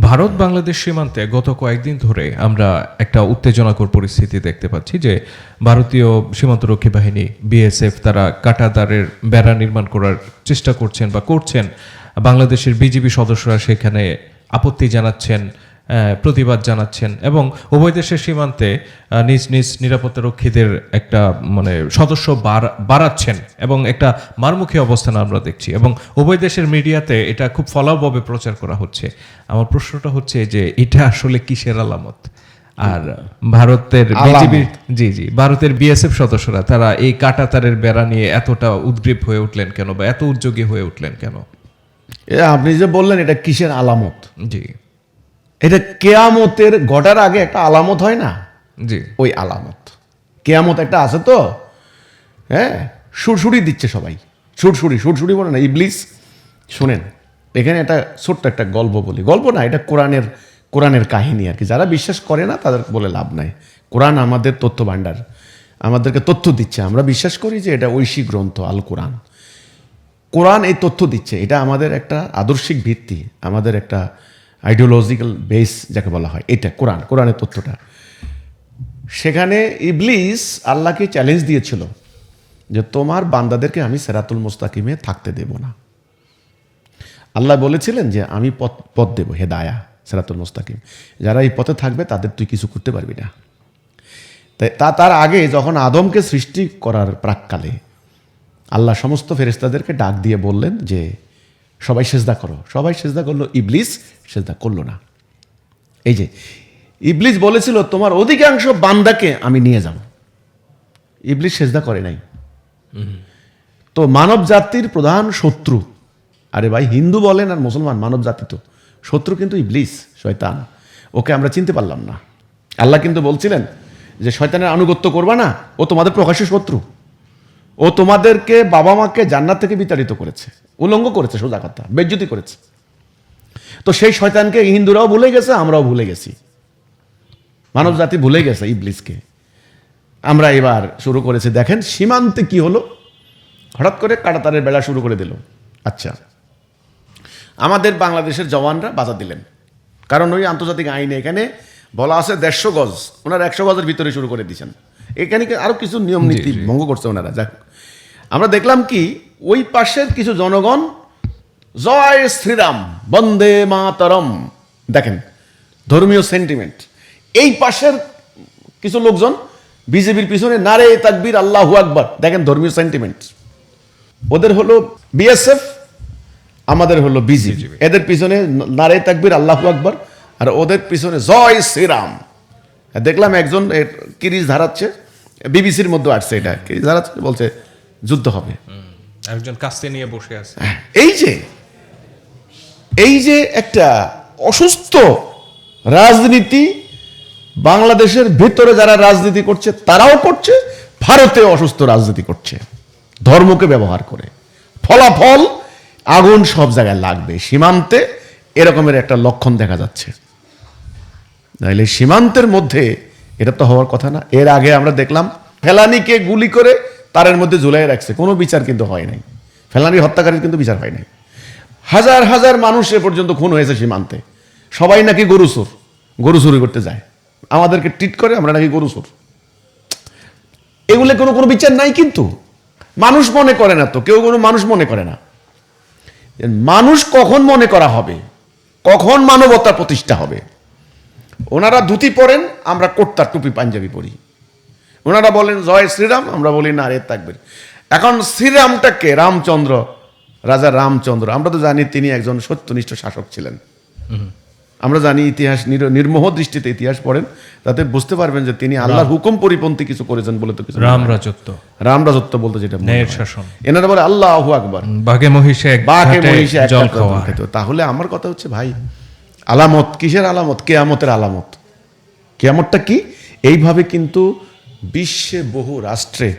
ভারত বাংলাদেশ সীমান্তে গত কয়েকদিন ধরে আমরা একটা উত্তেজনাকর পরিস্থিতি দেখতে পাচ্ছি যে ভারতীয় সীমান্তরক্ষী বাহিনী, বিএসএফ তারা কাটাদারের বেড়া নির্মাণ করার চেষ্টা করছেন বা করছেন। বাংলাদেশের বিজিবি সদস্যরা সেখানে আপত্তি জানাচ্ছেন। প্রতিবাদ জানাচ্ছেন এবং উভয় দেশের সীমান্তে নিজ নিজ নিরাপত্তা রক্ষীদের একটা মানে সদস্য বাড়াচ্ছেন এবং একটা মারমুখী অবস্থান আমরা দেখছি এবং উভয় দেশের মিডিয়াতে এটা খুব ফলাভাবে প্রচার করা হচ্ছে। আমার প্রশ্নটা হচ্ছে যে এটা আসলে কিসের আলামত? আর ভারতের বিজিবি জি জি ভারতের বিএসএফ সদস্যরা তারা এই কাটাতারের বেড়া নিয়ে এতটা উদ্গ্রীব হয়ে উঠলেন কেন বা এত উদ্যোগী হয়ে উঠলেন কেন? আপনি যে বললেন এটা কিসের আলামত? জি। এটা কেয়ামতের ঘটার আগে একটা আলামত হয় না? জি। ওই আলামত। কেয়ামত একটা আছে তো হ্যাঁ? সুরসুরি দিচ্ছে সবাই। সুরসুরি সুরসুরি বলে না ইবলিস। শোনেন এখানে একটা ছোট্ট একটা গল্প বলি। গল্প না এটা কোরআনের কোরআনের কাহিনী আর কি। যারা বিশ্বাস করে না তাদের বলে লাভ নাই। কোরআন আমাদের তথ্য ভাণ্ডার আমাদেরকে তথ্য দিচ্ছে। আমরা বিশ্বাস করি যে এটা ঐশী গ্রন্থ আল কোরআন। কোরআন এই তথ্য দিচ্ছে। এটা আমাদের একটা আদর্শিক ভিত্তি আমাদের একটা আইডিওলজিক্যাল বেস যাকে বলা হয়, এটা কোরআন, কোরআনের তথ্যটা। সেখানে ইবলিস আল্লাহকে চ্যালেঞ্জ দিয়েছিল যে তোমার বান্দাদেরকে আমি সেরাতুল মুস্তাকিমে থাকতে দেব না। আল্লাহ বলেছিলেন যে আমি পথ পথ দেবো, হেদায়া, সেরাতুল মুস্তাকিম। যারা এই পথে থাকবে, তাদের তুই কিছু করতে পারবি না। তা, তার আগে যখন আদমকে সৃষ্টি করার প্রাককালে, আল্লাহ সমস্ত ফেরেস্তাদেরকে ডাক দিয়ে বললেন যে সবাই সেজদা করো, সবাই সেজদা করল, ইবলিস সেজদা করল না। এই যে, ইবলিস বলেছিল, তোমার অধিকাংশ বান্দাকে আমি নিয়ে যাব। ইবলিস সেজদা করে নাই। তো মানব জাতির প্রধান শত্রু, আরে ভাই, হিন্দু বলেন আর মুসলমান মানব জাতি তো। শত্রু কিন্তু ইবলিস, শয়তান। ওকে আমরা চিনতে পারলাম না। আল্লাহ কিন্তু বলছিলেন যে, শয়তানের আনুগত্য করবা না, ও তোমাদের প্রকাশ্য শত্রু। ও তোমাদেরকে বাবা মাকে জান্নাত থেকে বিতাড়িত করেছে, উলঙ্গ করেছে সোজা কথা, বেজ্জুতি করেছে। তো সেই শয়তানকে হিন্দুরাও ভুলে গেছে, আমরাও ভুলে গেছি। মানব জাতি ভুলে গেছে ইবলিসকে। আমরা এবার শুরু করেছি, দেখেন সীমান্তে কি হলো? হঠাৎ করে কাটাতারের বেলা শুরু করে দিল। আচ্ছা আমাদের বাংলাদেশের জওয়ানরা বাধা দিলেন। কারণ ওই আন্তর্জাতিক আইনে এখানে বলা আছে দেড়শো গজ, ওনার একশো গজের ভিতরে শুরু করে দিয়েছেন। এখানে কি আরও কিছু নিয়ম নীতি ভঙ্গ করছে ওনারা? যাক। আমরা দেখলাম কি ওই পাশের কিছু জনগণ জয় শ্রীরাম বন্দে মাতরম। দেখেন ধর্মীয় সেন্টিমেন্ট এই পাশের কিছু লোকজন বিজেপির পিছনে নারে তাকবির আল্লাহু আকবার। দেখেন ধর্মীয় সেন্টিমেন্ট ওদের হলো বিএসএফ আমাদের হলো বিজেপি এদের পিছনে নারে তাকবীর আল্লাহু আকবার। আর ওদের পিছনে জয় শ্রীরাম। দেখলাম একজন কিরিজ ধারাচ্ছে। বিবিসির মধ্যে আসছে এটা ধারাচ্ছে বলছে যুদ্ধ হবে। একজন কাস্তে নিয়ে বসে আছে। এই যে এই যে একটা অসুস্থ রাজনীতি বাংলাদেশের ভেতরে যারা রাজনীতি করছে তারাও করছে ভারতে অসুস্থ রাজনীতি করছে। ধর্মকে ব্যবহার করে। ফলাফল আগুন সব জায়গায় লাগবে। সীমান্তে এরকমের একটা লক্ষণ দেখা যাচ্ছে। নাইলে সীমান্তের মধ্যে এটা তো হওয়ার কথা না। এর আগে আমরা দেখলাম ফেলানিকে গুলি করে তারের মধ্যে ঝুলাই রাখছে। কোনো বিচার কিন্তু হয় নাই। ফেলানির হত্যাকারীর কিন্তু বিচার হয় নাই। হাজার হাজার মানুষ এ পর্যন্ত খুন হয়েছে সীমান্তে। সবাই নাকি গরু চোর। গরু চুরি করতে যায়। আমাদেরকে ট্রিট করে, আমরা নাকি গরু চোর। এগুলো কোনো কোনো বিচার নাই কিন্তু। মানুষ মনে করে না তো। কেউ কোনো মানুষ মনে করে না। মানুষ কখন মনে করা হবে? কখন মানবতার প্রতিষ্ঠা হবে? ওনারা ধুতি পরেন আমরা কোট্টার টুপি পাঞ্জাবি পরি। ওনারা বলেন জয় শ্রীরাম আমরা বলি না রে থাকবেন এখন শ্রীরামটাকে রামচন্দ্র রাজা রামচন্দ্র আমরা তো জানি তিনি একজন সত্যনিষ্ঠ শাসক ছিলেন। আমরা জানি ইতিহাস নির- নির্মোহ দৃষ্টিতে ইতিহাস পড়েন তাতে বুঝতে পারবেন যে তিনি আল্লাহর হুকুম পরিপন্থী কিছু করেছেন বলে তো কিছু রাম রাজত্ব। রাম রাজত্ব বলতে যেটা ন্যায়ের শাসন। এনারা বলে আল্লাহ আকবার। বাঘে মহিষে বাঘে মহিষে তাহলে আমার কথা হচ্ছে ভাই আলামত, কিসের আলামত? কেয়ামতের আলামত। কেয়ামতটা কি? এইভাবে কিন্তু বিশ্বে বহু রাষ্ট্রে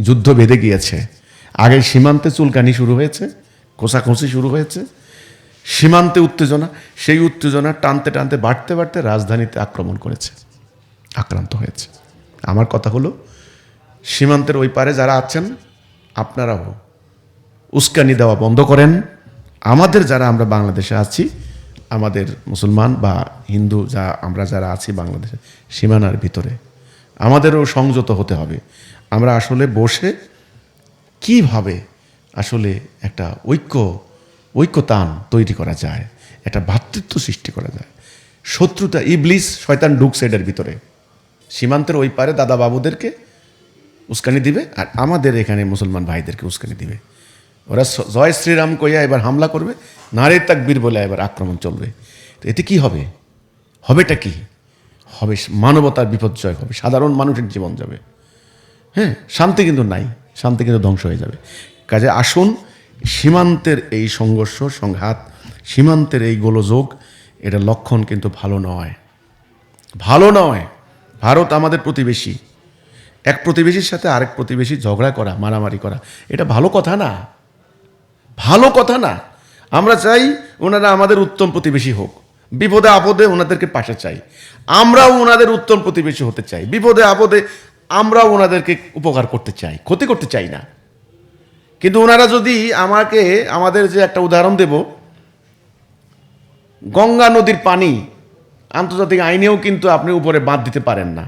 যুদ্ধ বেঁধে গিয়েছে। আগে সীমান্তে চুলকানি শুরু হয়েছে কোষাকুষি শুরু হয়েছে, সীমান্তে উত্তেজনা, সেই উত্তেজনা টানতে টানতে, বাড়তে বাড়তে রাজধানীতে আক্রমণ করেছে, আক্রান্ত হয়েছে। আমার কথা হলো, সীমান্তের ওই পারে যারা আছেন, আপনারাও। উস্কানি দেওয়া বন্ধ করেন। আমাদের যারা আমরা বাংলাদেশে আছি আমাদের মুসলমান বা হিন্দু যা, আমরা যারা আছি বাংলাদেশে, সীমানার ভিতরে, আমাদেরও সংযত হতে হবে। আমরা আসলে বসে কীভাবে আসলে একটা ঐক্য, ঐক্যতান তৈরি করা যায়, একটা ভ্রাতৃত্ব সৃষ্টি করা যায়। শত্রুতা, ইবলিস, শয়তান ঢুকছে এটার ভিতরে। সীমান্তের ওই পারে দাদা বাবুদেরকে উস্কানি দিবে আর আমাদের এখানে মুসলমান ভাইদেরকে উস্কানি দিবে। ওরা জয় শ্রীরাম কইয়া এবার হামলা করবে নারে তাকবীর বলে এবার আক্রমণ চলবে। তো এতে কি হবে? হবেটা কি? হবে মানবতার বিপর্যয় হবে, সাধারণ মানুষের জীবন যাবে। হ্যাঁ শান্তি কিন্তু নাই, শান্তি কিন্তু ধ্বংস হয়ে যাবে। কাজে আসুন, সীমান্তের এই সংঘর্ষ, সংঘাত, সীমান্তের এই গোলযোগ, এটা লক্ষণ কিন্তু ভালো নয়। ভালো নয়, ভারত আমাদের প্রতিবেশী। এক প্রতিবেশীর সাথে আরেক প্রতিবেশী ঝগড়া করা, মারামারি করা, এটা ভালো কথা না। ভালো কথা না। আমরা চাই ওনারা আমাদের উত্তম প্রতিবেশী হোক। বিপদে আপদে ওনাদেরকে পাশে চাই। আমরাও ওনাদের উত্তম প্রতিবেশী হতে চাই। বিপদে আপদে আমরাও ওনাদেরকে উপকার করতে চাই, ক্ষতি করতে চাই না। কিন্তু ওনারা যদি আমাকে, আমাদের যে একটা উদাহরণ দেব, গঙ্গা নদীর পানি আন্তর্জাতিক আইনেও কিন্তু আপনি উপরে বাঁধ দিতে পারেন না।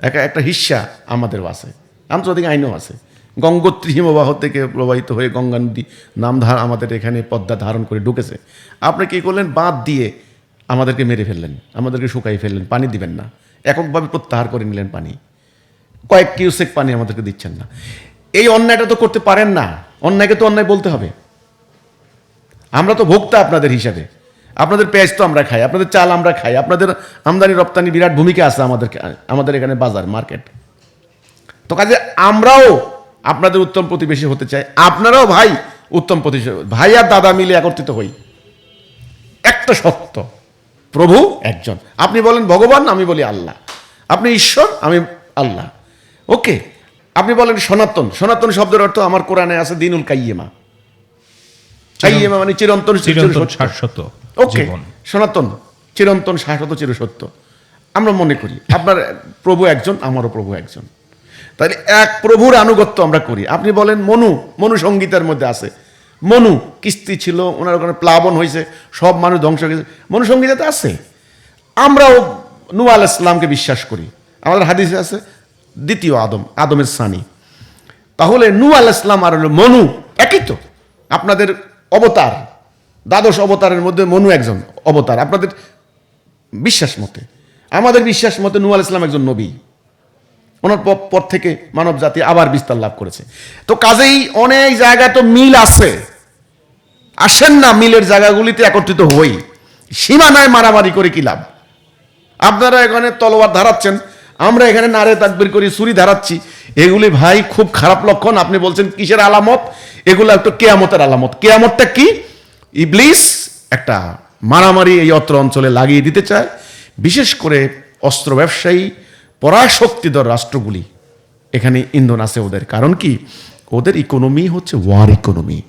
একটা হিস্সা আমাদেরও আছে, আন্তর্জাতিক আইনও আছে। গঙ্গোত্রী হিমবাহ থেকে প্রবাহিত হয়ে গঙ্গা নদী নাম ধার আমাদের এখানে পদ্মা ধারণ করে ঢুকেছে। আপনি কী করলেন? বাঁধ দিয়ে আমাদেরকে মেরে ফেললেন। আমাদেরকে শুকাই ফেললেন। পানি দিবেন না। এককভাবে প্রত্যাহার করে নিলেন পানি। কয়েক কিউসেক পানি আমাদেরকে দিচ্ছেন না। এই অন্যায়টা তো করতে পারেন না। অন্যায়কে তো অন্যায় বলতে হবে। আমরা তো ভোক্তা আপনাদের হিসাবে। আপনাদের পেঁয়াজ তো আমরা খাই, আপনাদের চাল আমরা খাই, আপনাদের আমদানি রপ্তানি বিরাট ভূমিকা আছে আমাদের আমাদের এখানে বাজার, মার্কেট। তো কাজে আমরাও আপনাদের উত্তম প্রতিবেশী হতে চাই। আপনারাও ভাই উত্তম প্রতিবেশী ভাই আর দাদা মিলে একত্রিত হই। একটা সত্য প্রভু একজন। আপনি বলেন ভগবান আমি বলি আল্লাহ। আপনি ঈশ্বর আমি আল্লাহ। ওকে আপনি বলেন সনাতন। সনাতন শব্দের অর্থ আমার কোরআনে আছে দিনুল কাইয়েমা কাইয়েমা মানে চিরন্তন চিরন্তন শাশ্বত ওকে সনাতন চিরন্তন শাশ্বত চিরসত্য। আমরা মনে করি আপনার প্রভু একজন আমারও প্রভু একজন। তাহলে এক প্রভুর আনুগত্য আমরা করি। আপনি বলেন, মনু মনু সঙ্গীতের মধ্যে আছে। মনু, কিস্তি ছিল, ওনার ওখানে প্লাবন হয়েছে, সব মানুষ ধ্বংস গেছে। মনু সঙ্গীতে আছে। আমরাও নু আল ইসলামকে বিশ্বাস করি। আমাদের হাদিসে আছে, দ্বিতীয় আদম, আদমের সানি। তাহলে নু আল ইসলাম আর মনু, একই তো। আপনাদের অবতার, দ্বাদশ অবতারের মধ্যে মনু একজন অবতার। আপনাদের বিশ্বাস মতে। আমাদের বিশ্বাস মতে নু আল ইসলাম একজন নবী। ওনার পর থেকে মানব জাতি আবার বিস্তার লাভ করেছে। তো কাজেই অনেক জায়গায় তো মিল আছে। আসেন না মিলের জায়গাগুলিতে একত্রিত হই। সীমানায় মারামারি করে কি লাভ? আপনারা এখানে তলোয়ার ধারাচ্ছেন, আমরা এখানে নারে তাকবির করি, ছুরি ধারাচ্ছি। এগুলি ভাই খুব খারাপ লক্ষণ, আপনি বলছেন কিসের আলামত? এগুলো একটা কেয়ামতের আলামত। কেয়ামতটা কি? ইবলিস একটা মারামারি এই অত্র অঞ্চলে লাগিয়ে দিতে চায়। বিশেষ করে অস্ত্র ব্যবসায়ী পরাশক্তিধর রাষ্ট্রগুলি এখানে ইন্ধন আছে ওদের। কারণ কি? ওদের ইকোনমি হচ্ছে ওয়ার ইকোনমি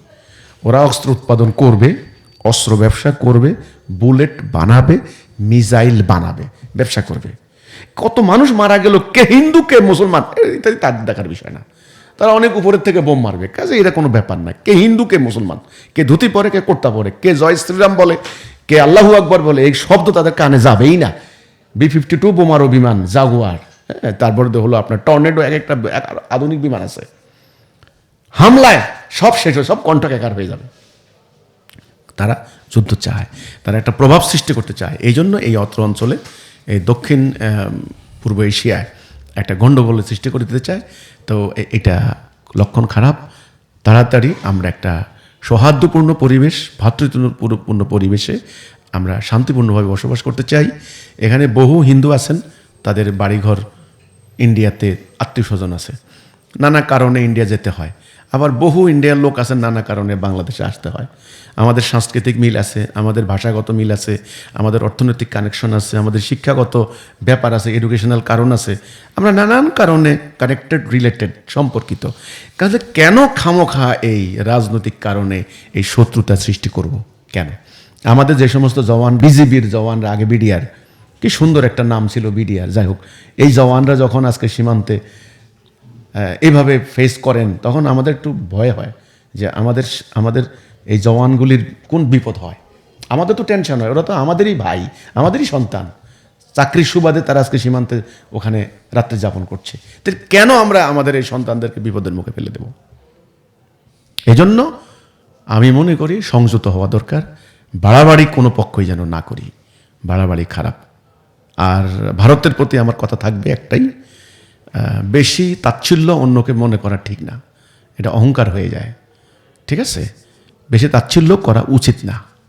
ওরা অস্ত্র উৎপাদন করবে, অস্ত্র ব্যবসা করবে বুলেট বানাবে মিসাইল বানাবে, ব্যবসা করবে। কত মানুষ মারা গেল, কে হিন্দু, কে মুসলমান ইত্যাদি তার দেখার বিষয় না। তারা অনেক উপরের থেকে বোম মারবে। কাজে এটা কোনো ব্যাপার না। কে হিন্দু, কে মুসলমান, কে ধুতি পরে, কে কুর্তা পরে, কে জয় শ্রীরাম বলে, কে আল্লাহু আকবর বলে, এই শব্দ তাদের কানে যাবেই না। বি ফিফটি টু বোমারো বিমান জাগুয়ার তারপরে হলো আপনার টর্নেডো এক একটা এক আধুনিক বিমান আছে। হামলায় সব শেষ হয়ে সব কণ্ঠকেকার হয়ে যাবে। তারা যুদ্ধ চায়। তারা একটা প্রভাব সৃষ্টি করতে চায়। এই জন্য এই অত্র অঞ্চলে এই দক্ষিণ পূর্ব এশিয়ায় একটা গণ্ডগোলের সৃষ্টি করে দিতে চায়। তো এটা লক্ষণ খারাপ। তাড়াতাড়ি আমরা একটা সৌহার্দ্যপূর্ণ পরিবেশ ভ্রাতৃত্বপূর্ণ পরিবেশে আমরা শান্তিপূর্ণভাবে বসবাস করতে চাই। এখানে বহু হিন্দু আছেন। তাদের বাড়িঘর ইন্ডিয়াতে আত্মীয় স্বজন আছে। নানা কারণে ইন্ডিয়া যেতে হয়। আবার বহু ইন্ডিয়ার লোক আছেন নানা কারণে বাংলাদেশে আসতে হয়। আমাদের সাংস্কৃতিক মিল আছে, আমাদের ভাষাগত মিল আছে, আমাদের অর্থনৈতিক কানেকশন আছে, আমাদের শিক্ষাগত ব্যাপার আছে এডুকেশনাল কারণ আছে। আমরা নানান কারণে কানেক্টেড রিলেটেড সম্পর্কিত। কাজে কেন খামোখা এই রাজনৈতিক কারণে এই শত্রুতা সৃষ্টি করব? কেন? আমাদের যে সমস্ত জওয়ান, বিজিবির জওয়ানরা, আগে বিডিআর কি সুন্দর একটা নাম ছিল বিডিআর। যাই হোক, এই জওয়ানরা যখন আজকে সীমান্তে এইভাবে ফেস করেন, তখন আমাদের একটু ভয় হয় যে আমাদের আমাদের এই জওয়ানগুলির কোন বিপদ হয়। আমাদের তো টেনশন হয়, ওরা তো আমাদেরই ভাই, আমাদেরই সন্তান। চাকরির সুবাদে তারা আজকে সীমান্তে ওখানে রাত্রে যাপন করছে। তো কেন আমরা আমাদের এই সন্তানদেরকে বিপদের মুখে ফেলে দেব? এজন্য আমি মনে করি সংযত হওয়া দরকার, বাড়াবাড়ি কোনো পক্ষই যেন না করি, বাড়াবাড়ি খারাপ আর ভারতের প্রতি আমার কথা থাকবে একটাই বেশি তাচ্ছিল্য অন্যকে মনে করা ঠিক না। এটা অহংকার হয়ে যায়। ঠিক আছে? বেশি তাচ্ছিল্য করা উচিত না।